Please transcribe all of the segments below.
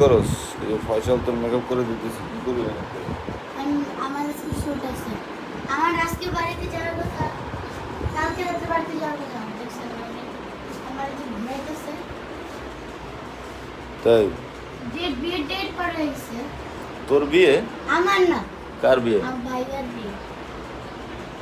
করস? এই ফয়সাল তোর মেকআপ করে দিতেছি কি করবি আমি আমার আজকে শুট আছে। আমার আজকে বাড়িতে যাওয়ার কথা কালকে রাতে বাড়িতে যাওয়ার কথা আমার দেখছেন আমি আমার যে ঘুরাইতেছে তাই? ডেট বিয়ের ডেট পড়ে গেছে তোর বিয়ে? আমার না। কার বিয়ে? আমার ভাইয়ার বিয়ে।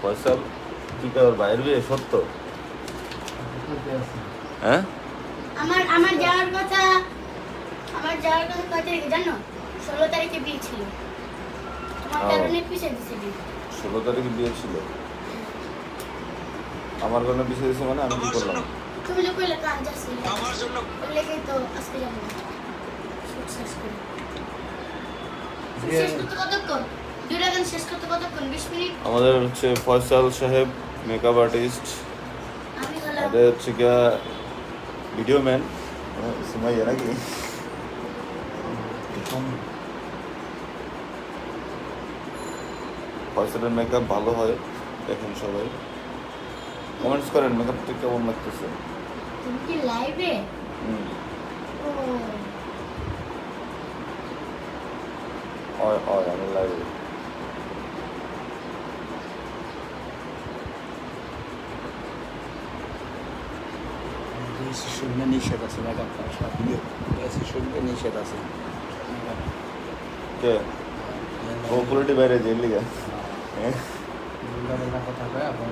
ফয়সাল কি তোর ভাইয়ের বিয়ে? সত্য? হ্যাঁ? আমার আমার যাওয়ার কথা আমার যাওয়ার কথা কয় তারিখে জানো? ষোলো তারিখে বিয়ে ছিল। তোমার কারণে পিছিয়ে দিছে বিয়ে। ষোলো তারিখে বিয়ে ছিল? আমার কারণে পিছিয়ে দিয়েছে মানে আমি কি করলাম? তুমি যে কইলে কাজ আছে। ওই লেগেই তো আজকে যাব। শুট শেষ করে। শেষ করতে কতক্ষণ? দুইটা গান শেষ করতে কতক্ষণ? বিশ মিনিট? আমাদের হচ্ছে ফয়সাল সাহেব মেকআপ আর্টিস্ট আমাদের হচ্ছে গিয়া ভিডিও ম্যান সুমাইয়া নাকি? ফয়সালের মেকআপ ভালো হয় দেখেন সবাই। কমেন্টস করেন মেকআপটা কেমন লাগতেছে? তুমি কি লাইভে হুম। হয় হয় আমি লাইভে শুনলে নিষেধ আছে মেকআপ করা সব ভিডিও শুনলে নিষেধ আছে। কে ও পুরোটি বাইরে যে লিগা হ্যাঁ উল্টাপাল্টা কথা কয় আপনার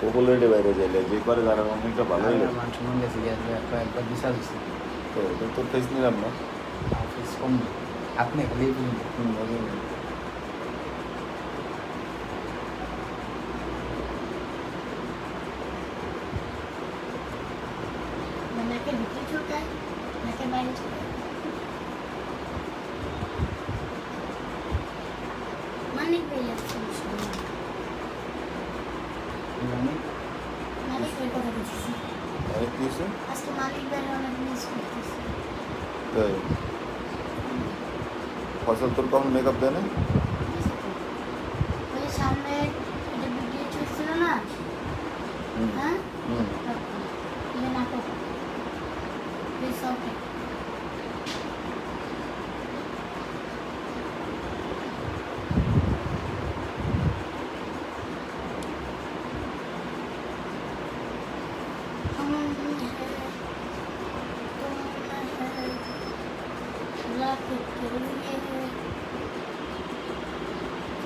পপুলারিটি বাইরে যাইলে যে করে তারা অনেকটা ভালো হইলে মান সম্মান গেছে গিয়ে একবার বিচার দিচ্ছে তো তো তোর ফেস নিলাম না অফিস কম আপনি খালি এই পর্যন্ত হুম, বুঝলাম। নাকে ভিতরে চুলকায় নাকে বাইরে চুলকায় মানিক ভাই লাগছে মানে মানিক ভাই কথা বলছি আরে কি হয়েছে আজকে মালিক ভাই অনেক মিস করতেছি তাই ফসল তোর কখন মেকআপ দেয় না ওই সামনে এটা ভিডিও চলছিল না হুম হ্যাঁ হুম এটা নাটক রিসর্টে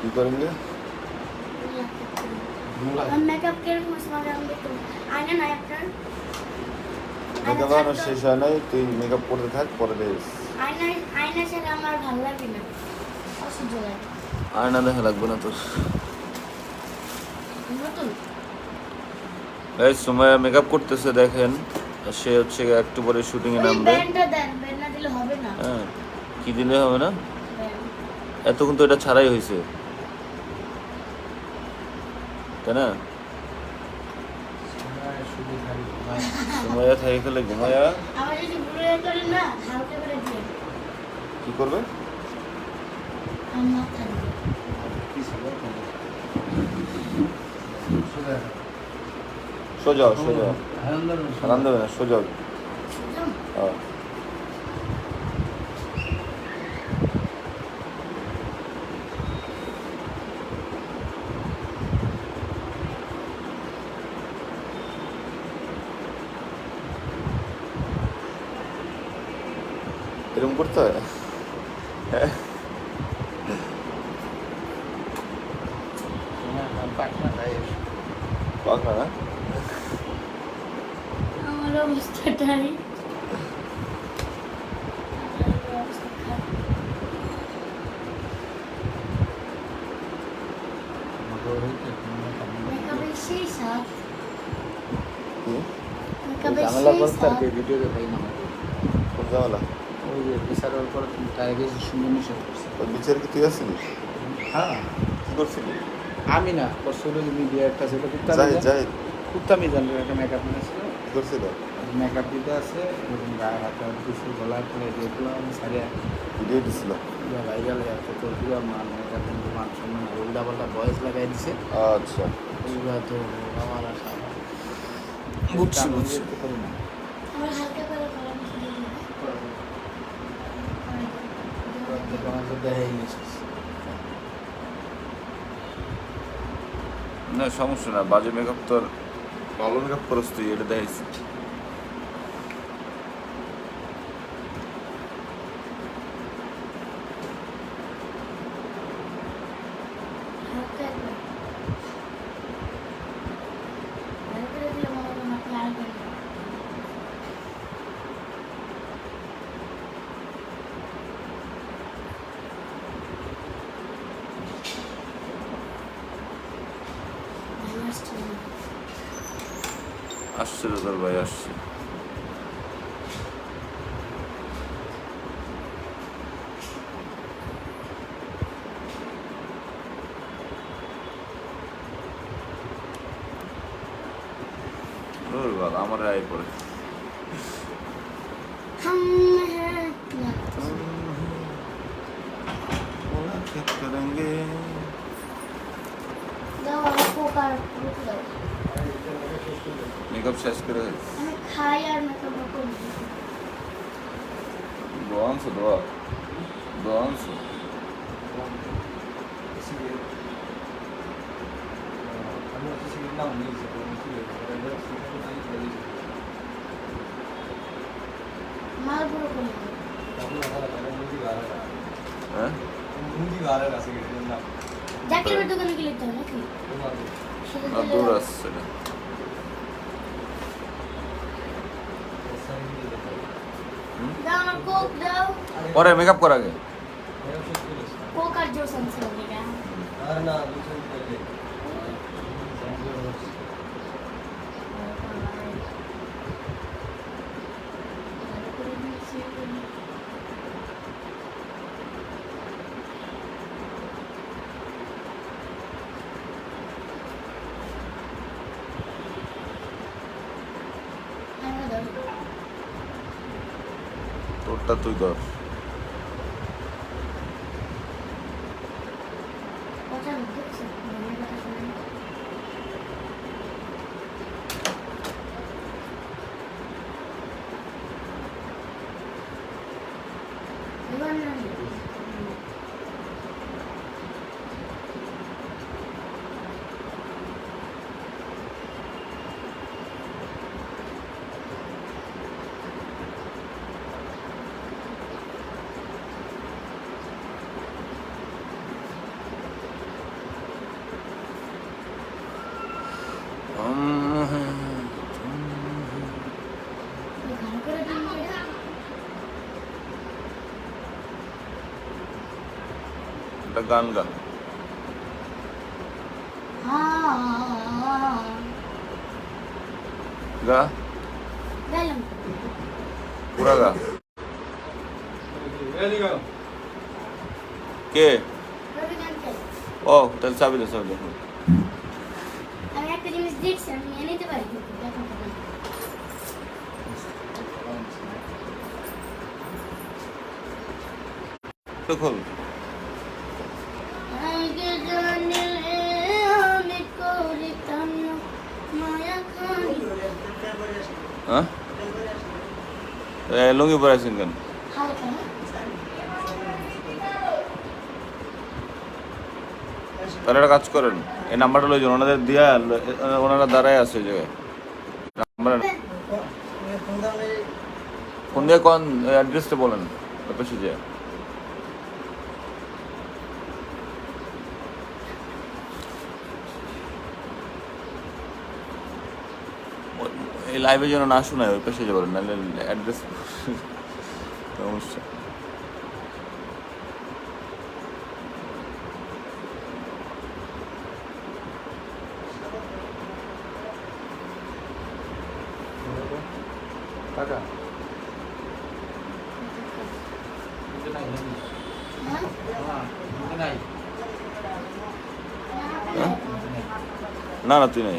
কি করেंगे মেকআপ কীরকম হচ্ছে আমি একটু আয়না নাই আপনার? মেকআপ আনো শেষ হয় নাই তুই মেকআপ করতে থাক পরে দেখিস আয়না আয়না ছাড়া আমার ভালো লাগে না। অসহ্য লাগে। দেখা লাগবে না তোর। এই সময় মেকআপ করতেছে দেখেন। সে হচ্ছে একটু পরে শুটিং এ ওই নামবে। হ্যাঁ। কি দিলে হবে না এতক্ষণ তো এটা ছাড়াই হয়েছে তাই না ঘুমায়। থাকে খেলে ঘুমায়া কি করবে? সোজা। সোজা সোজাও বুঝলাম? হ্যাঁ করতে হয় হ্যাঁ পাকা না? আমার অবস্থাটাই। ঝামেলা করতে আর কি ভিডিও দেখাই না কোন ঝামেলা? ওই যে বিচারের পর তার বেশি সুন্দর নিষেধ করছে বিচার কি তুই আসছিলি হ্যাঁ। কি করছিলি আমি না করছিল যে মিডিয়া একটা ছিল কুত্তা যাই যাই কুত্তা মিজান একটা মেকআপ নিয়েছিল করছিল? মেকআপ দিতে আছে গায়ে হাতে কিছু গলা করে যেগুলো আমি সারিয়া। ভিডিও দিছিল? ভাইরাল হয়ে আছে পুরো মান মেকআপ কিন্তু মান সম্মান উল্টা পাল্টা বয়স লাগাই দিছে। আচ্ছা। পুরো তো আমার আশা বুঝছি, বুঝছি। করি না আমার হালকা করে গরম করে দিন। দেখাই নিছিস না সমস্যা না বাজে মেকআপ তো আর ভালো মেকআপ করস তুই এটা দেখাইছি হালকা একবার। ভালো করে দিলে মনে হবে মাথায় আর করে দিবে। ভালো আসছে না। আসছে রে তোর ভাই আসছে। আমার আয় পড়ে। हम মেকআপ শেষ করে আমি খাই আর মেকআপ করি। আনছো দোয়া? দোয়া আনছো? মাল পুরো করে হ্যাঁ জাকিরের দোকানে গেলে তো নাকি শুধু না দিলে দূর হবে। আসছে না দাও আমার কোক দাও পরে মেকআপ কর আগে। কোক আর জোস আনছে এটা তোরটা তুই ধর একটা গান গা গা। পুরা গা। কে? গান ও, তাহলে চাবি দে চাবি দে। আমি একটা জিনিস হ্যাঁ? লুঙ্গি পরে আছেন কেন? তাহলে একটা কাজ করেন এই নাম্বারটা লই ওনাদের দিয়া ওনারা দাঁড়ায় আছে জায়গায় নাম্বার ফোন দিয়ে কোন অ্যাড্রেসটা বলেন পাশে যে এই লাইভে যেন না শোনায় ওই পাশে যে বলেন নাহলে অ্যাড্রেস সমস্যা টাকা? না না তুই নাই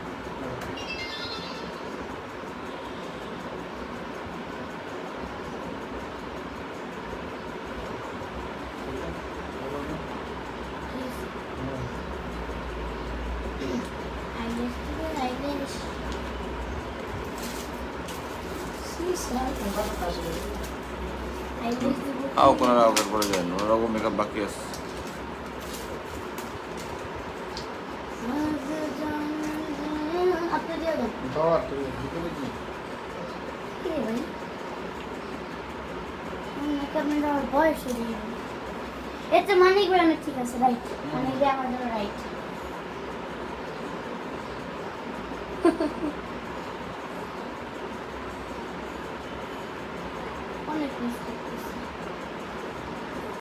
আও কোনো রাউকের পরে যায় না ওরকম মেকআপ বাকি আছে। বয়স এতে মানিক ব্র্যান্ডের ঠিক আছে রাইট দিয়ে আমার রাইট thank you